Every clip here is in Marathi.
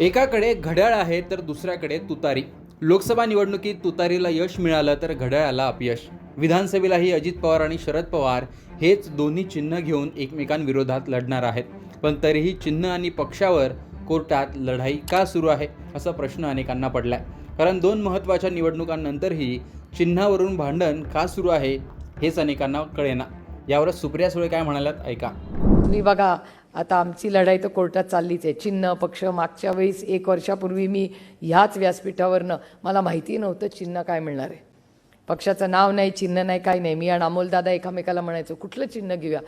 एकाकडे घड्याळ आहे तर दुसऱ्याकडे तुतारी. लोकसभा निवडणुकीत तुतारीला यश मिळालं तर घड्याळाला अपयश. विधानसभेलाही अजित पवार आणि शरद पवार हेच दोन्ही चिन्ह घेऊन एकमेकांविरोधात लढणार आहेत. पण तरीही चिन्ह आणि पक्षावर कोर्टात लढाई का सुरू आहे असा प्रश्न अनेकांना पडलाय. कारण दोन महत्त्वाच्या निवडणुकांनंतरही चिन्हावरून भांडण का सुरू आहे हेच अनेकांना कळेना. यावरच सुप्रिया सुळे काय म्हणाल्यात ऐका. तुम्ही बघा आता आमची लढाई तर कोर्टात चाललीच आहे. चिन्ह पक्ष मागच्या वेळेस एक वर्षापूर्वी मी ह्याच व्यासपीठावरनं मला माहिती नव्हतं चिन्ह काय मिळणार आहे. पक्षाचं नाव नाही चिन्ह नाही काय नाही. मी आणि अमोलदादा एकामेकाला म्हणायचो कुठलं चिन्ह घेऊया?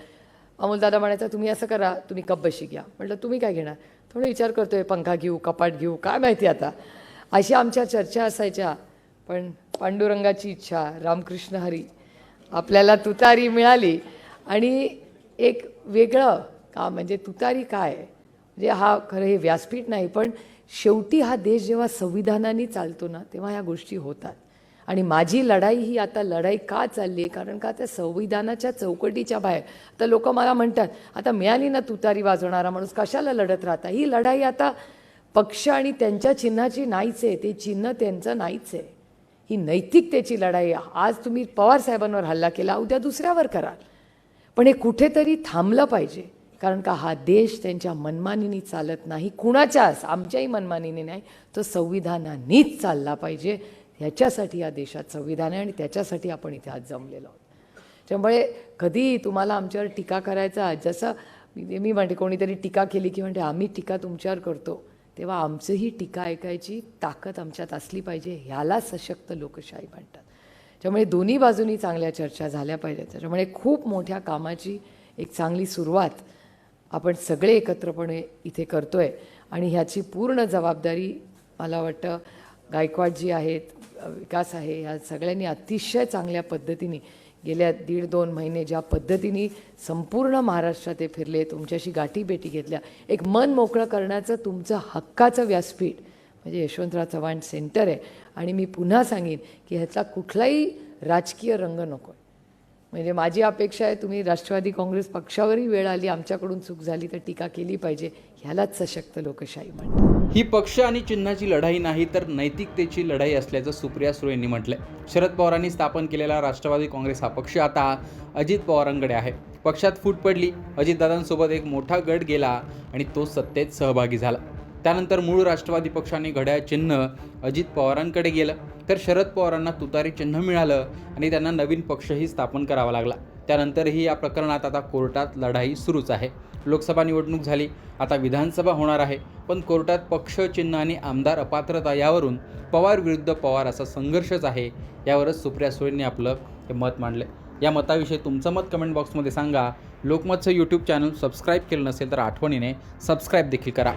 अमोलदादा म्हणायचा तुम्ही असं करा तुम्ही कपबशी घ्या. म्हटलं तुम्ही काय घेणार? थोडं विचार करतोय पंखा घेऊ कपाट घेऊ काय माहिती आता. अशी आमच्या चर्चा असायच्या पण पांडुरंगाची इच्छा रामकृष्ण हरी आपल्याला तुतारी मिळाली. आणि एक वेगळं का? म्हणजे तुतारी काय? म्हणजे हा खरं हे व्यासपीठ नाही पण शेवटी हा देश जेव्हा संविधानाने चालतो ना तेव्हा ह्या गोष्टी होतात. आणि माझी लढाई ही आता लढाई का चालली आहे? कारण का त्या संविधानाच्या चौकटीच्या बाहेर? आता लोक मला म्हणतात आता मिळाली ना तुतारी वाजवणारा माणूस कशाला लढत राहता? ही लढाई आता पक्ष आणि त्यांच्या चिन्हाची नाहीच आहे ते चिन्ह त्यांचं नाहीच आहे. ही नैतिकतेची लढाई आहे. आज तुम्ही पवार साहेबांवर हल्ला केला उद्या दुसऱ्यावर कराल. पण हे कुठेतरी थांबलं पाहिजे. कारण का हा देश त्यांच्या मनमानीने चालत नाही कुणाच्याच आमच्याही मनमानीने नाही तो संविधानानेच चालला पाहिजे. ह्याच्यासाठी या देशात संविधान आहे आणि त्याच्यासाठी आपण इथे आज जमलेलो आहोत. त्यामुळे कधी तुम्हाला आमच्यावर टीका करायचा जसं मी मी म्हणते कोणीतरी टीका केली की म्हणते आम्ही टीका तुमच्यावर करतो. तेव्हा आमचंही टीका ऐकायची ताकद आमच्यात असली पाहिजे ह्याला सशक्त लोकशाही म्हणतात. त्यामुळे दोन्ही बाजूनी चांगल्या चर्चा झाल्या पाहिजेत. त्याच्यामुळे खूप मोठ्या कामाची एक चांगली सुरुवात आपण सगळे एकत्रपणे इथे करतो आहे आणि ह्याची पूर्ण जबाबदारी मला वाटतं गायकवाडजी आहेत विकास आहे ह्या सगळ्यांनी अतिशय चांगल्या पद्धतीने गेल्या दीड दोन महिने ज्या पद्धतीने संपूर्ण महाराष्ट्रात ते फिरले तुमच्याशी गाठीभेटी घेतल्या. एक मन मोकळं करण्याचं तुमचं हक्काचं व्यासपीठ म्हणजे यशवंतराव चव्हाण सेंटर आहे. आणि मी पुन्हा सांगेन की ह्याचा कुठलाही राजकीय रंग नको आहे म्हणजे माझी अपेक्षा आहे तुम्ही राष्ट्रवादी काँग्रेस पक्षावरही वेळ आली आमच्याकडून चूक झाली तर टीका केली पाहिजे. ह्यालाच सशक्त लोकशाही म्हणतात. ही पक्ष आणि चिन्हाची लढाई नाही तर नैतिकतेची लढाई असल्याचं सुप्रिया सुळेंनी म्हटलंय. शरद पवारांनी स्थापन केलेला राष्ट्रवादी काँग्रेस हा पक्ष आता अजित पवारांकडे आहे. पक्षात फूट पडली. अजितदादांसोबत एक मोठा गट गेला आणि तो सत्तेत सहभागी झाला. त्यानंतर मूळ राष्ट्रवादी पक्षाने घड्याळ चिन्ह अजित पवारांकडे गेलं. तर शरद पवारांना तुतारी चिन्ह मिळालं आणि त्यांना नवीन पक्षही स्थापन करावा लागला. त्यानंतरही या प्रकरणात आता कोर्टात लढाई सुरूच आहे. लोकसभा निवडणूक झाली. आता विधानसभा होणार आहे. पण कोर्टात पक्ष चिन्ह आणि आमदार अपात्रता यावरून पवार विरुद्ध पवार असा संघर्षच आहे यावरच सुप्रिया सुळेंनी आपलं हे मत मांडलं या मताविषयी तुमचं मत कमेंट बॉक्समध्ये सांगा. लोकमतचं यूट्यूब चॅनल सबस्क्राईब केलं नसेल तर आठवणीने सबस्क्राईब देखील करा.